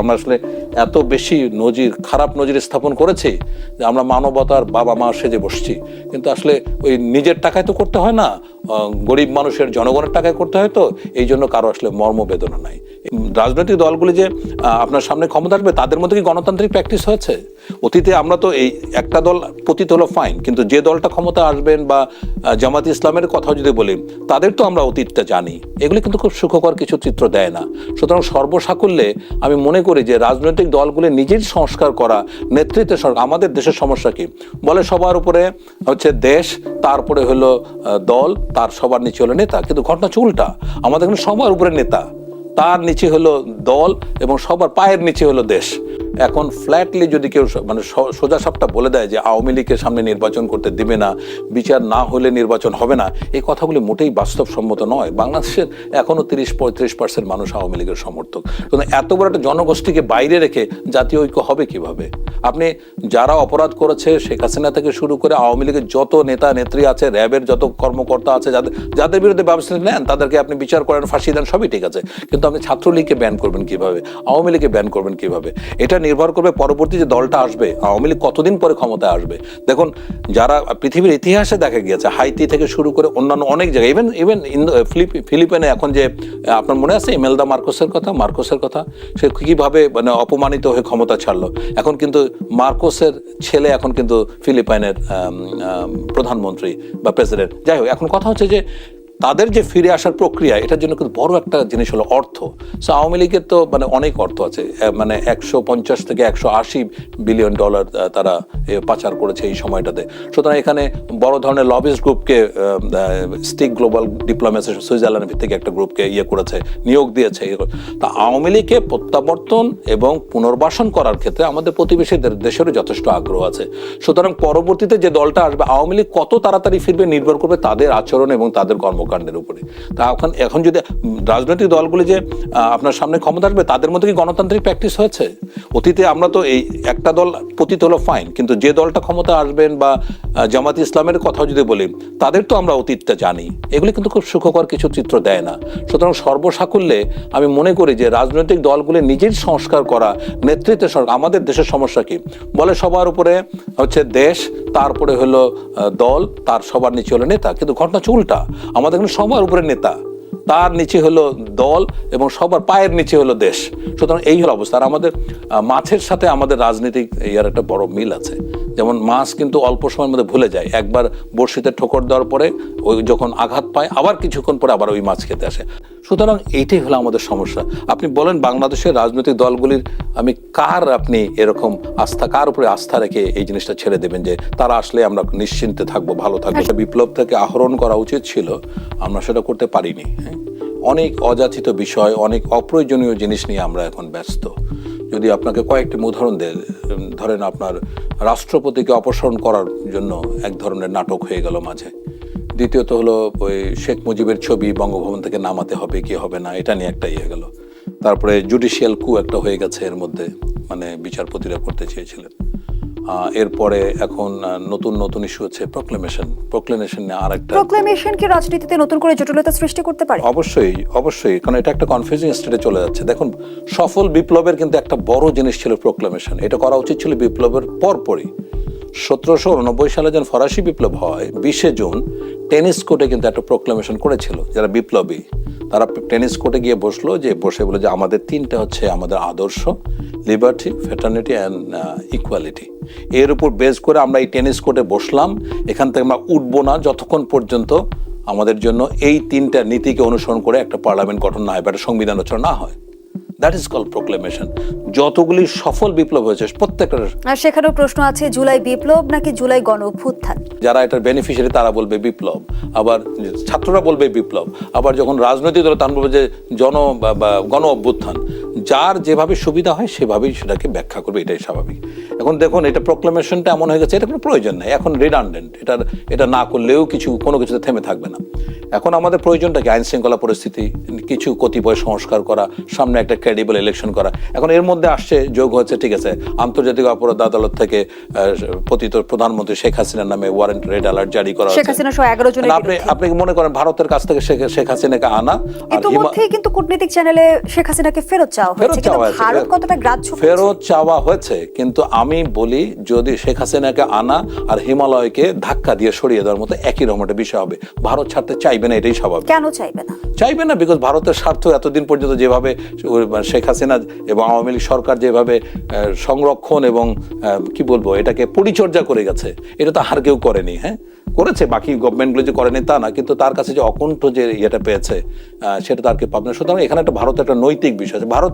আমরা আসলে এত বেশি নজির, খারাপ নজির স্থাপন করেছি যে আমরা মানবতার বাবা মা সেজে বসছি। কিন্তু আসলে ওই নিজের টাকায় তো করতে হয় না গরিব মানুষের জনগণের টাকায় করতে হয় তো, এই জন্য কারও আসলে মর্মবেদনা নাই। রাজনৈতিক দলগুলি যে আপনার সামনে ক্ষমতা আসবে তাদের মধ্যে কি গণতান্ত্রিক প্র্যাকটিস হয়েছে? অতীতে আমরা তো এই একটা দল পতিত হলো ফাইন কিন্তু যে দলটা ক্ষমতা আসবেন বা জামাত ইসলামের কথা যদি বলি, তাদের তো আমরা অতীতটা জানি। এগুলি কিন্তু খুব সুখকর কিছু চিত্র দেয় না। সুতরাং সর্বসাকুল্যে আমি মনে করি যে, রাজনৈতিক দলগুলি নিজের সংস্কার করা, নেতৃত্বে সরকার আমাদের দেশের সমস্যা কি? বলে সবার উপরে হচ্ছে দেশ, তারপরে হলো দল, তার সবার নিচে হলো নেতা, কিন্তু ঘটনা চুলটা আমাদের এখানে সবার উপরে নেতা। তার নিচে হলো দল এবং সবার পায়ের নিচে হলো দেশ। এখন ফ্ল্যাটলি যদি কেউ মানে সোজা সাপটা বলে দেয় যে আওয়ামী লীগের সামনে নির্বাচন করতে দিবে না, বিচার না হলে নির্বাচন হবে না, এই কথাগুলি মোটেই বাস্তবসম্মত নয়। বাংলাদেশের এখনও তিরিশ, পঁয়ত্রিশ পার্সেন্ট মানুষ আওয়ামী লীগের সমর্থক। সুতরাং এত বড় একটা জনগোষ্ঠীকে বাইরে রেখে জাতীয় ঐক্য হবে কীভাবে? আপনি যারা অপরাধ করেছে, শেখ হাসিনা থেকে শুরু করে আওয়ামী লীগের যত নেতা, নেত্রী আছে, র্যাবের যত কর্মকর্তা আছে, যাদের যাদের বিরুদ্ধে ব্যবস্থা নেন, তাদেরকে আপনি বিচার করেন, ফাঁসি দেন, সবই ঠিক আছে। কিন্তু আপনি ছাত্রলীগকে ব্যান করবেন কীভাবে? আওয়ামী লীগকে ব্যান করবেন কীভাবে? এটা নির্ভর করবে পরবর্তী যে দলটা আসবে, আওয়ামী লীগ কতদিন পরে ক্ষমতায় আসবে। দেখুন, যারা পৃথিবীর ইতিহাসে দেখা গিয়েছে, হাইতি থেকে শুরু করে অন্যান্য অনেক জায়গায় ইভেন ইভেন ফিলিপিনে এখন যে আপনার মনে আছে, ইমেলদা মার্কোসের কথা মার্কোসের কথা, সে কীভাবে মানে অপমানিত হয়ে ক্ষমতা ছাড়লো। এখন কিন্তু মার্কোসের ছেলে এখন কিন্তু ফিলিপাইনের প্রধানমন্ত্রী বা প্রেসিডেন্ট যাই হোক, এখন কথা হচ্ছে যে তাদের যে ফিরে আসার প্রক্রিয়া, এটার জন্য কিন্তু বড় একটা জিনিস হলো অর্থ। সো আওয়ামী লীগের তো মানে অনেক অর্থ আছে। মানে একশো পঞ্চাশ থেকে একশো আশি বিলিয়ন ডলার তারা পাচার করেছে এই সময়টাতে। সুতরাং এখানে বড় ধরনের লবিস গ্রুপকে স্টিক গ্লোবাল ডিপ্লোমেসি সুইজারল্যান্ড ভিত্তিক একটা গ্রুপকে ইয়ে করেছে, নিয়োগ দিয়েছে। তা আওয়ামী লীগকে প্রত্যাবর্তন এবং পুনর্বাসন করার ক্ষেত্রে আমাদের প্রতিবেশীদের দেশেরও যথেষ্ট আগ্রহ আছে। সুতরাং পরবর্তীতে যে দলটা আসবে, আওয়ামী লীগ কত তাড়াতাড়ি ফিরবে, নির্ভর করবে তাদের আচরণ এবং তাদের কর্মকাণ্ডের উপরে। তা এখন এখন যদি রাজনৈতিক দলগুলি যে আপনার সামনে ক্ষমতা আসবে, তাদের মধ্যে কি গণতান্ত্রিক প্র্যাকটিস হয়েছে? অতীতে আমরা তো এই একটা দল পতিত হলো ফাইন কিন্তু যে দলটা ক্ষমতা আসবেন বা জামাত ইসলামের কথা যদি বলি, তাদের তো আমরা অতীতটা জানি। এগুলি কিন্তু খুব সুখকর কিছু চিত্র দেয় না। সুতরাং সর্বসাকুল্যে আমি মনে করি যে, রাজনৈতিক দলগুলি নিজের সংস্কার করা নেতৃত্বের সরকার আমাদের দেশের সমস্যা কি? বলে সবার উপরে হচ্ছে দেশ, তারপরে হলো দল, তার সবার নিচে হলো নেতা। কিন্তু ঘটনা চুলটা আমাদের এখানে সবার উপরে নেতা। তার নিচে হলো দল এবং সবার পায়ের নিচে হলো দেশ। সুতরাং এই হলো অবস্থা। আর আমাদের মাছের সাথে আমাদের রাজনীতিক ইয়ার একটা বড় মিল আছে। যেমন মাছ কিন্তু অল্প সময়ের মধ্যে ভুলে যায়। একবার বড়শিতে ঠোকর দেওয়ার পরে ওই যখন আঘাত পায়, আবার কিছুক্ষণ পরে আবার ওই মাছ খেতে আসে। সুতরাং এইটাই হলো আমাদের সমস্যা। আপনি বলেন বাংলাদেশের রাজনৈতিক দলগুলির, আমি কার আপনি এরকম আস্থা, কার উপরে আস্থা রেখে এই জিনিসটা ছেড়ে দেবেন যে তারা আসলে আমরা নিশ্চিন্তে থাকব, ভালো থাকব? বিপ্লব থেকে আহরণ করা উচিত ছিল, আমরা সেটা করতে পারিনি। অনেক অযাচিত বিষয়, অনেক অপ্রয়োজনীয় জিনিস নিয়ে আমরা এখন ব্যস্ত। যদি আপনাকে কয়েকটি উদাহরণ দেয় ধরেন আপনার রাষ্ট্রপতিকে অপসারণ করার জন্য এক ধরনের নাটক হয়ে গেল মাঝে। দ্বিতীয়ত হলো ওই শেখ মুজিবের ছবি বঙ্গভবন থেকে নামাতে হবে কি হবে না এটা নিয়ে একটা ইয়ে গেল। তারপরে জুডিশিয়াল কু একটা হয়ে গেছে এর মধ্যে মানে বিচারপতিরা করতে চেয়েছিলেন। এরপরে এখন নতুন নতুন ইস্যু হচ্ছে প্রক্লেমেশন প্রক্লেমেশন নিয়ে আর একটা প্রোক্লেমেশন কি রাজনীতিতে নতুন করে জটিলতা সৃষ্টি করতে পারে? অবশ্যই অবশ্যই কারণ এটা একটা কনফিউজিং স্টেটে চলে যাচ্ছে। দেখুন সফল বিপ্লবের কিন্তু একটা বড় জিনিস ছিল প্রক্লেমেশন এটা করা উচিত ছিল বিপ্লবের পরপরই। সতেরোশো উননব্বই সালে যখন ফরাসি বিপ্লব হয়, বিশে জুন টেনিস কোর্টে কিন্তু একটা প্রোক্লামেশন করেছিল। যারা বিপ্লবী, তারা টেনিস কোর্টে গিয়ে বসল যে, বসে বলে যে, আমাদের তিনটা হচ্ছে আমাদের আদর্শ লিবার্টি ফেটার্নিটি অ্যান্ড ইকুয়ালিটি এর উপর বেস করে আমরা এই টেনিস কোর্টে বসলাম। এখান থেকে আমরা উঠবো না যতক্ষণ পর্যন্ত আমাদের জন্য এই তিনটা নীতিকে অনুসরণ করে একটা পার্লামেন্ট গঠন না হয় বা একটা সংবিধান রচনা না হয়। দ্যাট ইজ কল প্রোক্লেমেশন যতগুলি সফল বিপ্লব হয়েছে প্রত্যেকটার আর সেখানেও প্রশ্ন আছে জুলাই বিপ্লব নাকি জুলাই গণ অভ্যুত্থান যারা এটার বেনিফিশিয়ারি তারা বলবে বিপ্লব। আবার ছাত্ররা বলবে বিপ্লব। আবার যখন রাজনৈতিক দল তারা বলবে যে জন গণ অভ্যুত্থান যার যেভাবে সুবিধা হয় সেভাবেই সেটাকে ব্যাখ্যা করবে এটাই স্বাভাবিক। এখন দেখুন এটা প্রোক্লেমেশনটা এমন হয়ে গেছে এটা কোনো প্রয়োজন নেই এখন রিডান্ডেন্ট এটার এটা না করলেও কিছু কোনো কিছুতে থেমে থাকবে না। এখন আমাদের প্রয়োজনটা কি? আইন শৃঙ্খলা পরিস্থিতি কিছু কতিপয় সংস্কার করা সামনে একটা ক্রেডিবল ইলেকশন করা। এখন এর মধ্যে আসছে যোগ হচ্ছে ঠিক আছে আন্তর্জাতিক অপরাধ আদালত থেকে আহ, পতিত প্রধানমন্ত্রী শেখ হাসিনার নামে ওয়ারেন্ট রেড অ্যালার্ট জারি করা শেখ হাসিনা এগারো জনের আপনি আপনি মনে করেন ভারতের কাছ থেকে শেখ হাসিনাকে আনা? কিন্তু কূটনীতিক চ্যানেলে শেখ হাসিনাকে ফেরত ফেরত হয়েছে কিন্তু ভারত কতটা গ্রাহ্য ফেরত চাওয়া হয়েছে কিন্তু আমি বলি যদি শেখ হাসিনাকে আনা আর হিমালয়কে ধাক্কা দিয়ে সরিয়ে দেওয়ার মতো একই রকম একটা বিষয় হবে ভারত ছাড়তে চাইবে না এটাই স্বাভাবিক। কেন চাইবে না? চাইবে না বিকজ ভারতের স্বার্থ এতদিন পর্যন্ত যেভাবে শেখ হাসিনা এবং আওয়ামী লীগ সরকার যেভাবে সংরক্ষণ এবং কি বলব এটাকে পরিচর্যা করে গেছে এটা তো আর কেউ করেনি হ্যাঁ? করেছে, বাকি গভর্নমেন্টগুলো যে করেনি তা না, কিন্তু তার কাছে যে অকুণ্ঠ যে ইয়েটা পেয়েছে সেটা তার কেউ পাবে না সুতরাং এখানে একটা ভারত একটা নৈতিক বিষয় আছে। ভারত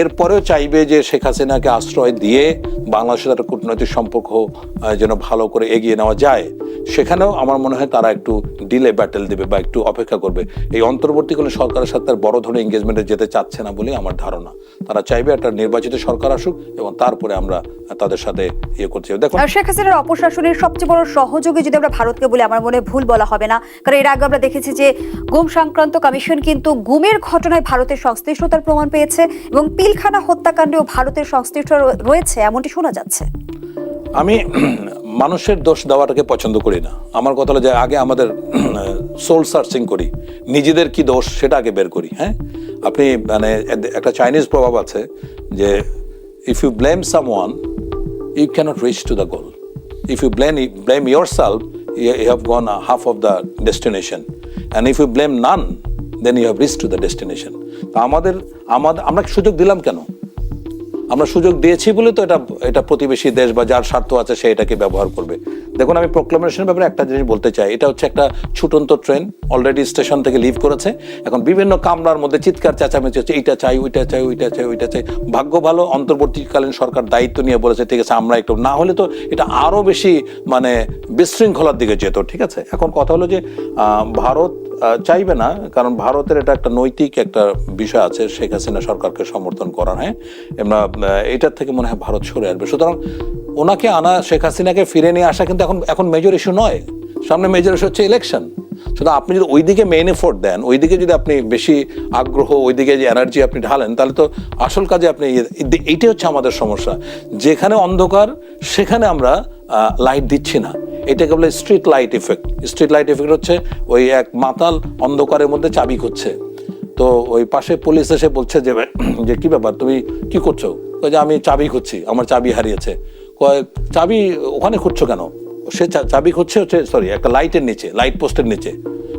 এরপরেও চাইবে যে শেখ হাসিনাকে আশ্রয় দিয়ে বাংলাদেশের একটা কূটনৈতিক সম্পর্ক যেন ভালো করে এগিয়ে নেওয়া যায়। সেখানেও আমার মনে হয় তারা একটু ডিলে ব্যাটেল দেবে বা একটু অপেক্ষা করবে। এই অন্তর্বর্তীকালীন সরকারের সাথে তার বড় ধরনের এঙ্গেজমেন্টে যেতে চাচ্ছে না বলেই আমার ধারণা। তারা চাইবে একটা নির্বাচিত সরকার আসুক এবং তারপরে আমরা তাদের সাথে ইয়ে করছি। দেখুন শেখ হাসিনার অপশাসনের সবচেয়ে বড় সহযোগী যদি আমরা ভারতকে বলি আমার মনে ভুল বলা হবে না। কারণ এর আগে আমরা দেখেছি যে গুম সংক্রান্ত কমিশন কিন্তু গুমের ঘটনায় ভারতের সংশ্লিষ্টতার প্রমাণ পেয়েছে এবং পিলখানা হত্যাকাণ্ডেও ভারতের সংশ্লিষ্ট রয়েছে, এমনটি শোনা যাচ্ছে। আমি মানুষের দোষ দেওয়াটাকে পছন্দ করি না। আমার কথা হলো যে আগে আমাদের সোল সার্চিং করি। নিজেদের কি দোষ সেটা আগে বের করি হ্যাঁ? আপনি মানে একটা চাইনিজ প্রভাব আছে যে if you blame someone you cannot reach to the goal if you blame blame yourself you a half of the destination. And if you blame none, then you have reached to the destination. আমাদের আমাদের আমরা সুযোগ দিলাম কেন আমরা সুযোগ দিয়েছি বলে তো এটা এটা প্রতিবেশী দেশ বা যার স্বার্থ আছে সে এটাকে ব্যবহার করবে। দেখুন, আমি প্রোক্লামেশনের ব্যাপারে একটা জিনিস বলতে চাই। এটা হচ্ছে একটা ছুটন্ত ট্রেন অলরেডি স্টেশন থেকে লিভ করেছে। এখন বিভিন্ন কামরার মধ্যে চিৎকার, চেঁচামেচি হচ্ছে, এইটা চাই, ওইটা চাই ওইটা চাই ওইটা চাই। ভাগ্য ভালো, অন্তর্বর্তীকালীন সরকার দায়িত্ব নিয়ে বলেছে, ঠিক আছে, আমরা একটু না হলে তো এটা আরও বেশি মানে বিশৃঙ্খলার দিকে যেত। ঠিক আছে? এখন কথা হলো যে ভারত চাইবে না, কারণ ভারতের এটা একটা নৈতিক একটা বিষয় আছে, শেখ হাসিনা সরকারকে সমর্থন করার হ্যাঁ আমরা এটার থেকে মনে হয় ভারত সরে আসবে। সুতরাং ওনাকে আনা, শেখ হাসিনাকে ফিরে নিয়ে আসা কিন্তু এখন এখন মেজর ইস্যু নয়। সামনে মেজর ইস্যু হচ্ছে ইলেকশন সুতরাং আপনি যদি ওইদিকে মেইন এফোর্ট দেন, ওইদিকে যদি আপনি বেশি আগ্রহ, ওইদিকে যে এনার্জি আপনি ঢালেন, তাহলে তো আসল কাজে আপনি ইয়ে- এইটাই হচ্ছে আমাদের সমস্যা। যেখানে অন্ধকার, সেখানে আমরা লাইট দিচ্ছি না। এটাকে বলে street light effect street light effect হচ্ছে ওই এক মাতাল অন্ধকারের মধ্যে চাবি খুঁজছে। তো ওই পাশে পুলিশ এসে বলছে যে যে কি ব্যাপার, তুমি কি করছ? যে, আমি চাবি খুঁজছি, আমার চাবি হারিয়েছে। কয়, চাবি ওখানে খুঁজছো কেন? সে চাবি খুঁজছে হচ্ছে সরি একটা লাইটের নিচে লাইট পোস্টের নিচে।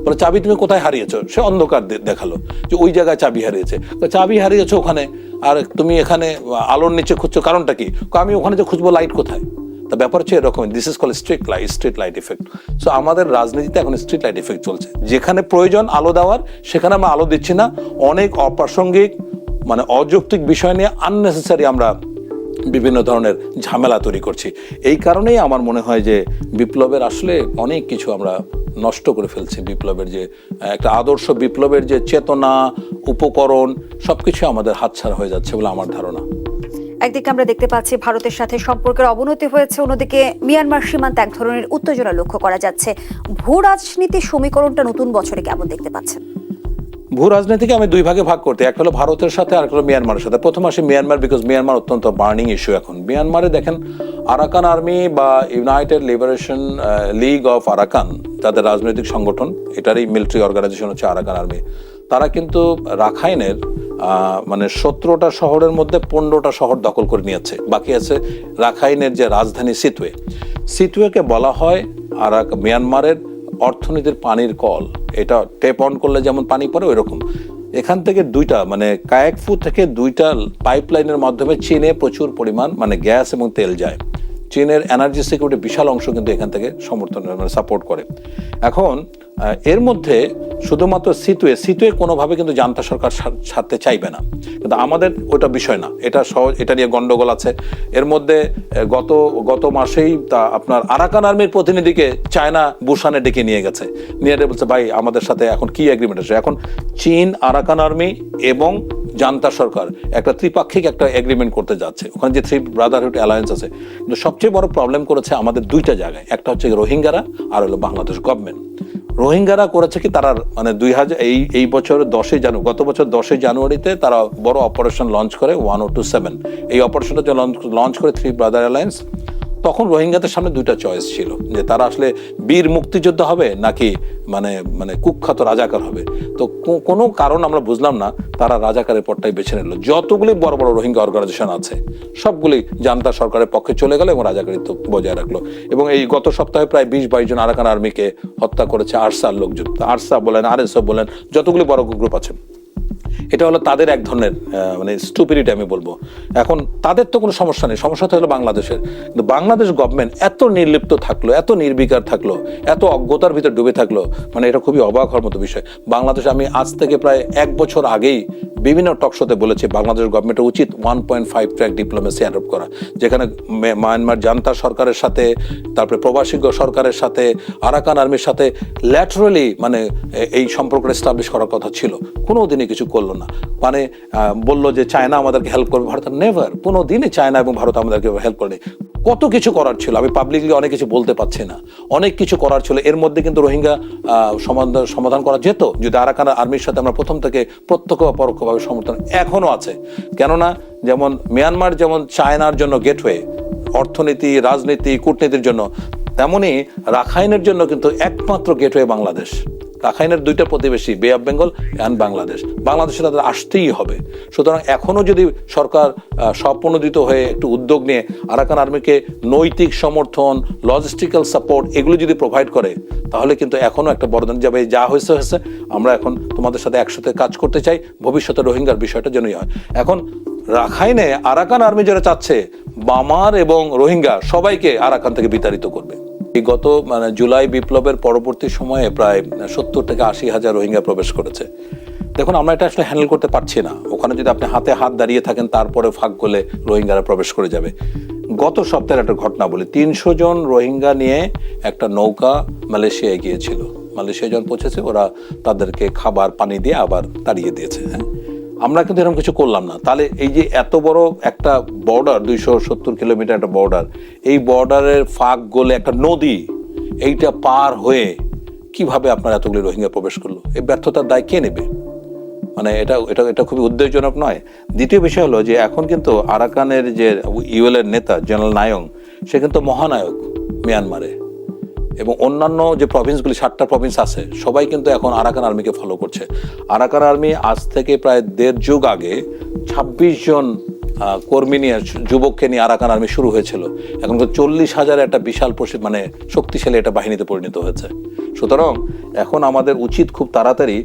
বলে, চাবি তুমি কোথায় হারিয়েছো? সে অন্ধকার দেখাল যে ওই জায়গায় চাবি হারিয়েছে। চাবি হারিয়েছো ওখানে? আর তুমি এখানে আলোর নিচে খুঁজছো, কারণটা কি? আমি ওখানে যে খুঁজবো লাইট কোথায়? তা ব্যাপার হচ্ছে এরকম this is call street light street light effect so আমাদের রাজনীতিতে এখন স্ট্রিট লাইট ইফেক্ট চলছে। যেখানে প্রয়োজন আলো দেওয়ার, সেখানে আমরা আলো দিচ্ছি না। অনেক অপ্রাসঙ্গিক মানে অযৌক্তিক বিষয় নিয়ে আননেসেসারি আমরা বিভিন্ন ধরনের ঝামেলা তৈরি করছি। এই কারণেই আমার মনে হয় যে বিপ্লবের আসলে অনেক কিছু আমরা নষ্ট করে ফেলছি। বিপ্লবের যে, একটা আদর্শ বিপ্লবের যে চেতনা, উপকরণ সব সবকিছু আমাদের হাতছাড়া হয়ে যাচ্ছে বলে আমার ধারণা। একদিকে আমরা দেখতে পাচ্ছি ভারতের সাথে সম্পর্কের অবনতি হয়েছে, অন্যদিকে মিয়ানমার সীমান্তে এক ধরনের উত্তেজনা লক্ষ্য করা যাচ্ছে। ভূ রাজনীতির সমীকরণটা নতুন বছরে কেমন দেখতে পাচ্ছেন? ভূ রাজনীতিকে আমি দুই ভাগে ভাগ করতে একটা হলো ভারতের সাথে, আর হলো মিয়ানমারের সাথে। প্রথম আসে মিয়ানমার বিকজ মিয়ানমার অত্যন্ত বার্নিং ইস্যু এখন। মিয়ানমারে দেখেন, আরাকান আর্মি বা United Liberation League of Arakan, তাদের রাজনৈতিক সংগঠন, এটারই মিলিটারি অর্গানাইজেশন হচ্ছে আরাকান আর্মি। তারা কিন্তু রাখাইনের মানে সতেরোটা শহরের মধ্যে পনেরোটা শহর দখল করে নিয়েছে। বাকি আছে রাখাইনের যে রাজধানী সিতুয়ে সিতুয়েকে বলা হয় আর এক মিয়ানমারের অর্থনীতির পানির কল। এটা টেপ অন করলে যেমন পানি পড়ে ওই রকম এখান থেকে দুইটা মানে কায়েকফু থেকে দুইটা পাইপলাইনের মাধ্যমে চীনে প্রচুর পরিমাণ মানে গ্যাস এবং তেল যায়। চীনের এনার্জি সিকিউরিটি বিশাল অংশ কিন্তু এখান থেকে সমর্থন মানে সাপোর্ট করে। এখন এর মধ্যে শুধুমাত্র সিতুয়ে সিতুয়ে কোনোভাবে কিন্তু জান্তা সরকার ছাড়- ছাড়তে চাইবে না। কিন্তু আমাদের ওটা বিষয় না। এটা সহজ, এটা নিয়ে গন্ডগোল আছে। এর মধ্যে গত গত মাসেই তা আপনার আরাকান আর্মির প্রতিনিধিকে চায়না বুসানে ডেকে নিয়ে গেছে। নিয়ে বলছে, ভাই, আমাদের সাথে এখন কি এগ্রিমেন্ট আছে? এখন চীন, আরাকান আর্মি এবং জান্তা সরকার একটা ত্রিপাক্ষিক একটা এগ্রিমেন্ট করতে যাচ্ছে। ওখানে যে থ্রি ব্রাদারহুড অ্যালায়েন্স আছে। কিন্তু সবচেয়ে বড় প্রবলেম করেছে আমাদের দুইটা জায়গায়। একটা হচ্ছে রোহিঙ্গারা, আর হলো বাংলাদেশ গভর্নমেন্ট রোহিঙ্গারা করেছে কি তারা মানে দুই হাজার এই এই বছর দশই জানুয়ারি, গত বছর দশই জানুয়ারিতে তারা বড় অপারেশন লঞ্চ করে ওয়ান ও টু সেভেন এই অপারেশনটা লঞ্চ করে থ্রি ব্রাদার অ্যালায়েন্স তখন রোহিঙ্গাদের সামনে দুইটা চয়েস ছিল, যে তারা আসলে বীর মুক্তিযোদ্ধা হবে নাকি মানে মানে কুখ্যাত রাজাকার হবে। তো কোনো কারণ আমরা বুঝলাম না, তারা রাজাকারের পথটাই বেছে নিল। যতগুলি বড় বড় রোহিঙ্গা অর্গানাইজেশন আছে, সবগুলি জান্তা সরকারের পক্ষে চলে গেল এবং রাজাকারিত্ব বজায় রাখল। এবং এই গত সপ্তাহে প্রায় বিশ বাইশ জন আরাকান আর্মিকে হত্যা করেছে আরসার লোকজন। আরসা বলেন, আর বলেন, যতগুলি বড় গ্রুপ আছে। এটা হলো তাদের এক ধরনের মানে স্টুপিরিটি আমি বলব। এখন তাদের তো কোনো সমস্যা নেই, সমস্যা তো হলো বাংলাদেশের। কিন্তু বাংলাদেশ গভর্নমেন্ট এত নির্লিপ্ত থাকল, এত নির্বিকার থাকল, এত অজ্ঞতার ভিতর ডুবে থাকল মানে এটা খুবই অবাক হওয়ার মতো বিষয়। বাংলাদেশ আমি আজ থেকে প্রায় এক বছর আগেই বিভিন্ন টকশোতে বলেছি, বাংলাদেশ গভর্নমেন্টের উচিত one point five track diplomacy adopt করা। যেখানে মায়ানমার জান্তা সরকারের সাথে, তারপরে প্রবাসী সরকারের সাথে, আরাকান আর্মির সাথে ল্যাটারালি মানে এই সম্পর্কটা এস্টাবলিশ করার কথা ছিল। কোনো দিনই কিছু করল না। মানে আহ, বলল যে চায়না আমাদেরকে হেল্প করবে। ভারত নেভার কোনো দিনই চায়না এবং ভারত আমাদেরকে হেল্প করেনি। কত কিছু করার ছিল? আমি পাবলিকলি অনেক কিছু বলতে পারছি না। অনেক কিছু করার ছিল। এর মধ্যে কিন্তু রোহিঙ্গা সমাধান করা যেত। যদি আরাকান আর্মির সাথে আমরা প্রথম থেকে প্রত্যক্ষ বা পরোক্ষভাবে সমর্থন এখনও আছে। কেননা যেমন মিয়ানমার যেমন চায়নার জন্য গেটওয়ে অর্থনীতি রাজনীতি কূটনীতির জন্য তেমনই রাখাইনের জন্য কিন্তু একমাত্র গেটওয়ে বাংলাদেশ। রাখাইনের দুইটা প্রতিবেশী বে অফ বেঙ্গল অ্যান্ড বাংলাদেশ বাংলাদেশে তাদের আসতেই হবে। সুতরাং এখনও যদি সরকার স্বপ্রণোদিত হয়ে একটু উদ্যোগ নিয়ে আরাকান আর্মিকে নৈতিক সমর্থন লজিস্টিক্যাল সাপোর্ট এগুলো যদি প্রোভাইড করে, তাহলে কিন্তু এখনও একটা বড় যাবে। যা হয়েছে হয়েছে। আমরা এখন তোমাদের সাথে একসাথে কাজ করতে চাই। ভবিষ্যতে রোহিঙ্গার বিষয়টা যেনই হয়। এখন রাখাইনে আরাকান আর্মি যারা চাচ্ছে, বামার এবং রোহিঙ্গা সবাইকে আরাকান থেকে বিতাড়িত করবে। গত মানে জুলাই বিপ্লবের পরবর্তী সময়ে প্রায় সত্তর থেকে আশি হাজার রোহিঙ্গা প্রবেশ করেছে। দেখুন, আমরা এটা আসলে হ্যান্ডেল করতে পারছি না। ওখানে যদি আপনি হাতে হাত দাঁড়িয়ে থাকেন, তারপরে ফাঁক গলে রোহিঙ্গারা প্রবেশ করে যাবে। গত সপ্তাহের একটা ঘটনা বলি, তিনশো জন রোহিঙ্গা নিয়ে একটা নৌকা মালয়েশিয়ায় গিয়েছিল। মালয়েশিয়া যখন পৌঁছেছে, ওরা তাদেরকে খাবার, পানি দিয়ে আবার তাড়িয়ে দিয়েছে হ্যাঁ? আমরা কিন্তু এরকম কিছু করলাম না। তাহলে এই যে এত বড় একটা বর্ডার দুইশো সত্তর কিলোমিটার একটা বর্ডার এই বর্ডারের ফাঁক গলে একটা নদী, এইটা পার হয়ে কীভাবে আপনার এতগুলি রোহিঙ্গা প্রবেশ করল? এই ব্যর্থতার দায় কে নেবে? মানে এটা এটা এটা খুবই উদ্বেগজনক নয়। দ্বিতীয় বিষয় হলো যে এখন কিন্তু আরাকানের যে ইউএলের নেতা, জেনারেল নায়ং, সে কিন্তু মহানায়ক মিয়ানমারে। এবং অন্যান্য যে প্রভিন্সগুলি সাতটা প্রভিন্স আছে, সবাই কিন্তু এখন আরাকান আর্মিকে ফলো করছে। আরাকান আর্মি আজ থেকে প্রায় দেড় যুগ আগে ছাব্বিশ জন কর্মী নিয়ে, যুবককে নিয়ে আরাকান আর্মি শুরু হয়েছিল। এখন তো চল্লিশ হাজার একটা বিশাল মানে শক্তিশালী একটা বাহিনীতে পরিণত হয়েছে। সুতরাং এখন আমাদের উচিত খুব তাড়াতাড়ি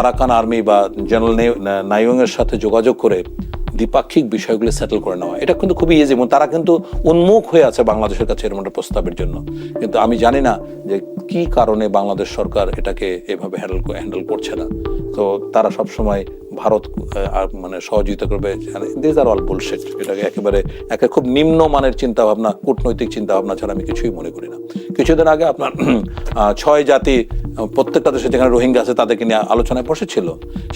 আরাকান আর্মি বা জেনারেল নাইয়ং এর সাথে যোগাযোগ করে দ্বিপাক্ষিক বিষয়গুলো সেটেল করে নেওয়া। এটা কিন্তু খুবই ইজি এবং তারা কিন্তু উন্মুখ হয়ে আছে বাংলাদেশের কাছে এরকম একটা প্রস্তাবের জন্য। কিন্তু আমি জানি না যে কি কারণে বাংলাদেশ সরকার এটাকে এভাবে হ্যান্ডেল হ্যান্ডেল করছে না। তো তারা সব সময় ভারত মানে সহযোগিতা করবে। দিস আর অল বুলশেট এটাকে একেবারে একে খুব নিম্ন মানের চিন্তা ভাবনা কূটনৈতিক চিন্তা ভাবনা ছাড়া আমি কিছুই মনে করি না। কিছুদিন আগে আপনার ছয় জাতি প্রত্যেকটা দেশে যেখানে রোহিঙ্গা আছে তাদেরকে নিয়ে আলোচনায় বসেছিল।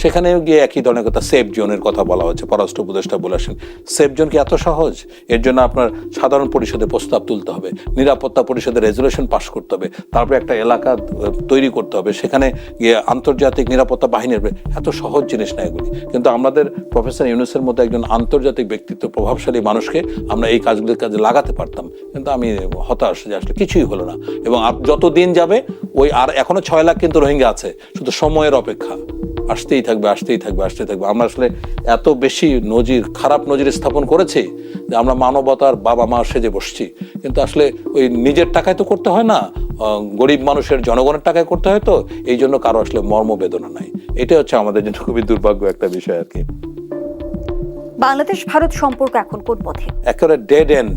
সেখানেও গিয়ে একই ধরনের কথা সেফ জোনের কথা বলা হচ্ছে, পররাষ্ট্র উপদেষ্টা বলে আসেন, সেফ জোন কি এত সহজ? এর জন্য আপনার সাধারণ পরিষদে প্রস্তাব তুলতে হবে, নিরাপত্তা পরিষদে রেজুলেশন পাশ করতে হবে, তারপরে একটা এলাকা তৈরি করতে হবে, সেখানে গিয়ে আন্তর্জাতিক নিরাপত্তা বাহিনীর এত সহজ জিনিস না এগুলি। কিন্তু আমাদের প্রফেসর ইউনুসের মতো একজন আন্তর্জাতিক ব্যক্তিত্ব, প্রভাবশালী মানুষকে আমরা এই কাজগুলির কাজে লাগাতে পারতাম। কিন্তু আমি হতাশ যে আসলে কিছুই হলো না। এবং যত দিন যাবে, ওই আর এখনও ছয় লাখ কিন্তু রোহিঙ্গা আছে, শুধু সময়ের অপেক্ষা। আসতেই থাকবে আসতেই থাকবে আসতেই থাকবে। আমরা আসলে এত বেশি নজির খারাপ নজির স্থাপন করেছি যে আমরা মানবতার বাবা মা সেজে বসছি। কিন্তু আসলে ওই নিজের টাকায় তো করতে হয় না গরিব মানুষের জনগণের টাকায় করতে হয় তো এই জন্য কারও আসলে মর্মবেদনা নাই। এটা হচ্ছে আমাদের জন্য খুবই দুর্ভাগ্য একটা বিষয় আর কি। বাংলাদেশ ভারত সম্পর্ক এখন কোন পথে? একেবারে ডেড এন্ড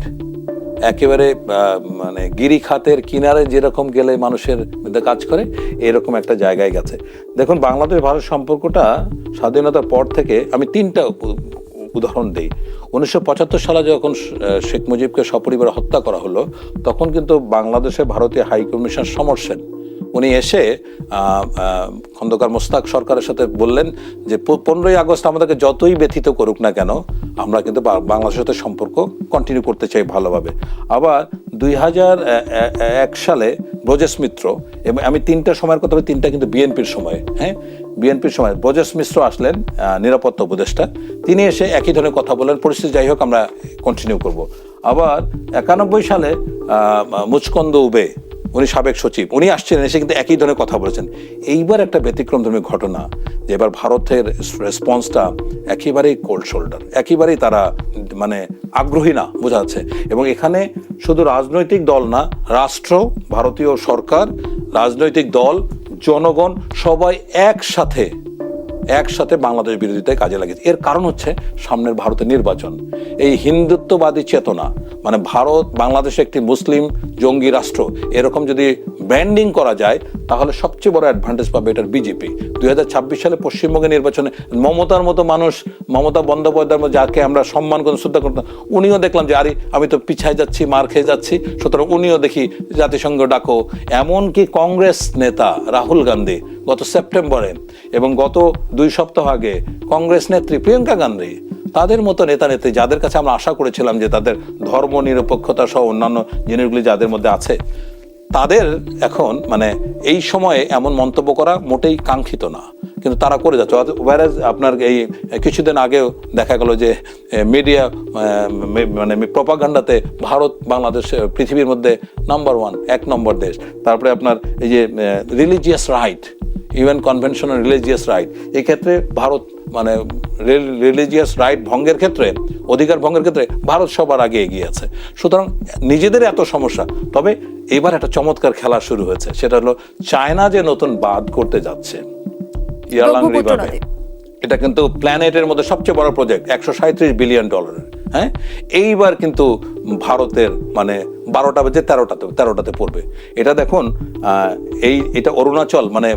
একেবারে মানে গিরিখাতের কিনারে যেরকম গেলে মানুষের মধ্যে কাজ করে, এরকম একটা জায়গায় গেছে। দেখুন, বাংলাদেশ ভারত সম্পর্কটা স্বাধীনতার পর থেকে আমি তিনটা উদাহরণ দিই। উনিশশো পঁচাত্তর সালে যখন শেখ মুজিবকে সপরিবারে হত্যা করা হলো, তখন কিন্তু বাংলাদেশে ভারতীয় হাইকমিশন সমর সেন উনি এসে খন্দকার মোস্তাক সরকারের সাথে বললেন যে পনেরোই আগস্ট আমাদেরকে যতই ব্যথিত করুক না কেন, আমরা কিন্তু বাংলাদেশের সাথে সম্পর্ক কন্টিনিউ করতে চাই ভালোভাবে। আবার দুই হাজার এক সালে ব্রজেশ মিত্র, এবং আমি তিনটা সময়ের কথা বলি, তিনটা কিন্তু বিএনপির সময় হ্যাঁ? বিএনপির সময় ব্রজেশ মিশ্র আসলেন নিরাপত্তা উপদেষ্টা। তিনি এসে একই ধরনের কথা বললেন পরিস্থিতি যাই হোক আমরা কন্টিনিউ করব। আবার একানব্বই সালে মুচকন্দ উবে উনি সাবেক সচিব। উনি আসছিলেন, এসে কিন্তু একই ধরনের কথা বলেছেন। এইবার একটা ব্যতিক্রম ধর্মী ঘটনা, যে এবার ভারতের রেসপন্সটা একেবারেই কোল্ড শোল্ডার একেবারেই তারা মানে আগ্রহী না, বোঝা যাচ্ছে। এবং এখানে শুধু রাজনৈতিক দল না, রাষ্ট্র, ভারতীয় সরকার, রাজনৈতিক দল, জনগণ সবাই একসাথে একসাথে বাংলাদেশ বিরোধিতায় কাজে লাগিয়েছে। এর কারণ হচ্ছে সামনের ভারতের নির্বাচন। এই হিন্দুত্ববাদী চেতনা মানে ভারত বাংলাদেশ একটি মুসলিম জঙ্গি রাষ্ট্র, এরকম যদি ব্র্যান্ডিং করা যায়, তাহলে সবচেয়ে বড় অ্যাডভান্টেজ পাবে এটার বিজেপি দুই হাজার ছাব্বিশ সালে পশ্চিমবঙ্গের নির্বাচনে মমতার মতো মানুষ, মমতা বন্দ্যোপাধ্যায়ের মতো যাকে আমরা সম্মান করতাম, শ্রদ্ধা করতাম, উনিও দেখলাম যে, আরে, আমি তো পিছায় যাচ্ছি, মার খেয়ে যাচ্ছি, সুতরাং উনিও দেখি জাতিসংঘ ডাকো। এমনকি কংগ্রেস নেতা রাহুল গান্ধী গত সেপ্টেম্বরে এবং গত দুই সপ্তাহ আগে কংগ্রেস নেত্রী প্রিয়াঙ্কা গান্ধী তাদের মতো নেতা নেত্রী যাদের কাছে আমরা আশা করেছিলাম যে তাদের ধর্ম নিরপেক্ষতা সহ অন্যান্য জিনিসগুলি যাদের মধ্যে আছে, তাদের এখন মানে এই সময়ে এমন মন্তব্য করা মোটেই কাঙ্ক্ষিত না। কিন্তু তারা করে যাচ্ছে। ওয়ারাজ আপনার এই কিছুদিন আগেও দেখা গেল যে মিডিয়া মানে প্রপাগান্ডাতে ভারত, বাংলাদেশ পৃথিবীর মধ্যে নাম্বার ওয়ান এক নম্বর দেশ। তারপরে আপনার এই যে religious right UN convention on religious right এক্ষেত্রে ভারত মানে রিলিজিয়াস রাইট ভঙ্গের ক্ষেত্রে অধিকার ভঙ্গের ক্ষেত্রে ভারত সবার আগে এগিয়ে আছে। সুতরাং নিজেদের এত সমস্যা তবে এবার একটা চমৎকার খেলা শুরু হয়েছে। সেটা হলো চায়না যে নতুন বাদ করতে যাচ্ছে ইয়ারলাং রিভারে। এটা কিন্তু প্ল্যানেটের মধ্যে সবচেয়ে বড় প্রজেক্ট একশো সাঁত্রিশ বিলিয়ন ডলারের হ্যাঁ? এইবার কিন্তু ভারতের মানে বারোটা বেজে তেরোটাতে তেরোটাতে পড়বে। এটা দেখুন এই, এটা অরুণাচল মানে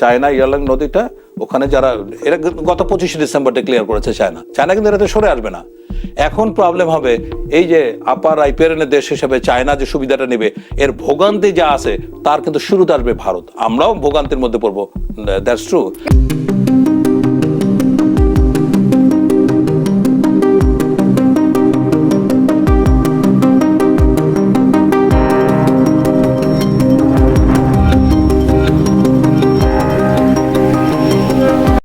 চায়না ইয়ারলাং নদীটা, ওখানে যারা এটা গত পঁচিশে ডিসেম্বর ডিক্লেয়ার করেছে চায়না। চায়না কিন্তু এটাতে সরে আসবে না। এখন প্রবলেম হবে, এই যে আপার আইপিএরের দেশ হিসেবে চায়না যে সুবিধাটা নেবে, এর ভোগান্তি যা আছে, তার কিন্তু শুরুতে আসবে ভারত। আমরাও ভোগান্তির মধ্যে পড়ব। That's true